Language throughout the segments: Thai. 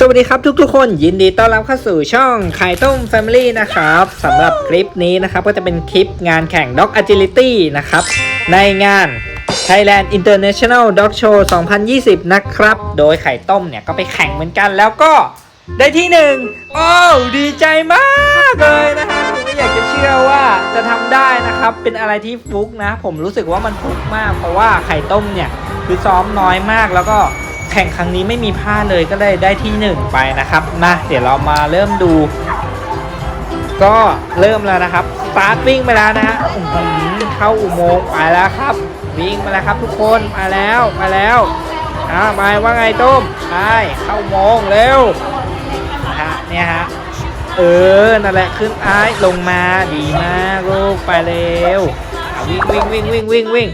สวัสดีครับทุกๆ คนยินดีต้อนรับเข้าสู่ช่องไข่ต้ม Family นะครับสำหรับคลิปนี้นะครับก็จะเป็นคลิปงานแข่ง Dog Agility นะครับในงาน Thailand International Dog Show 2020 นะครับ โดยไข่ต้มเนี่ยก็ไปแข่งเหมือนกันแล้วก็ได้ที่หนึ่งโอ้ดีใจมากเลยนะฮะผมไม่อยากจะเชื่อว่าจะทำได้นะครับ เป็นอะไรที่ฟุกนะ ผมรู้สึกว่ามันฟุกมาก เพราะว่าไข่ต้มเนี่ยคือซ้อมน้อยมากแล้วก็ แข่งครั้งนี้ไม่มีพลาดเลยก็เลยได้ที่หนึ่งไปนะครับนะเดี๋ยวเรามาเริ่มดู ก็เริ่มแล้วนะครับสตาร์ทวิ่งไปแล้วนะฮะเข้าอุโมงค์ไปแล้วครับ วิ่งมาแล้วครับทุกคนมาแล้วมาแล้วอ่าไปว่าไงต้มไปเข้าอุโมงค์เร็วนะฮะเนี่ยฮะเออ นั่นแหละ ขึ้นไอ้ายลงมา ดีมากลูก ไปเร็ว วิ่งวิ่งวิ่งวิ่งวิ่งวิ่ง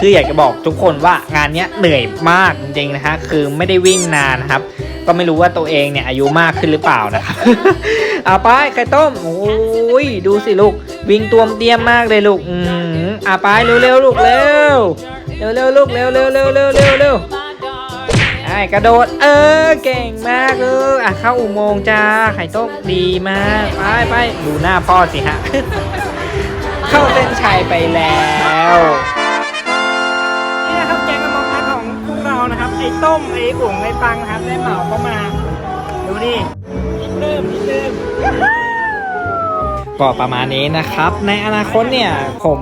คืออยากจะบอกทุกคนว่างานนี้เหนื่อยมากจริงๆนะฮะคือไม่ได้วิ่งนานนะครับ ก็ไม่รู้ว่าตัวเองเนี่ยอายุมากขึ้นหรือเปล่านะครับเอาไปไข่ต้มโอ้ยดูสิลูกวิ่งตัวมเตี้ยมมากเลยลูกอืมอาไปเร็วเร็วๆลูกเร็วเร็วๆลูกเร็วเร็วเร็วเร็วเร็วเร็วไอ้กระโดดเออเก่งมากเอออะเข้าอุโมงค์จ้าไข่ต้มดีมากไปไปดูหน้าพ่อสิฮะเข้าเส้นชัยไปแล้ว นะครับไอ้ต้มไอ้อุ๋งไอ้ปังครับได้เหมาเข้ามา ดูดิเริ่มเริ่มก็ประมาณนี้นะครับ ในอนาคตเนี่ย ผม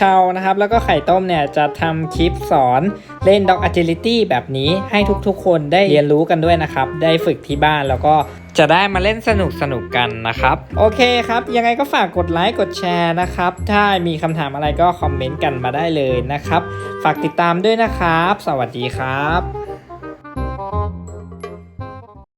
ชาวนะครับ แล้วก็ไข่ต้มเนี่ย จะทำคลิปสอนเล่น Dog Agility แบบนี้ให้ทุกๆ คนได้เรียนรู้กันด้วยนะครับ ได้ฝึกที่บ้านแล้วก็จะได้มาเล่นสนุกสนุกกันนะครับ โอเคครับ ยังไงก็ฝากกดไลค์กดแชร์นะครับ ถ้ามีคำถามอะไรก็คอมเมนต์กันมาได้เลยนะครับ ฝากติดตามด้วยนะครับ สวัสดีครับ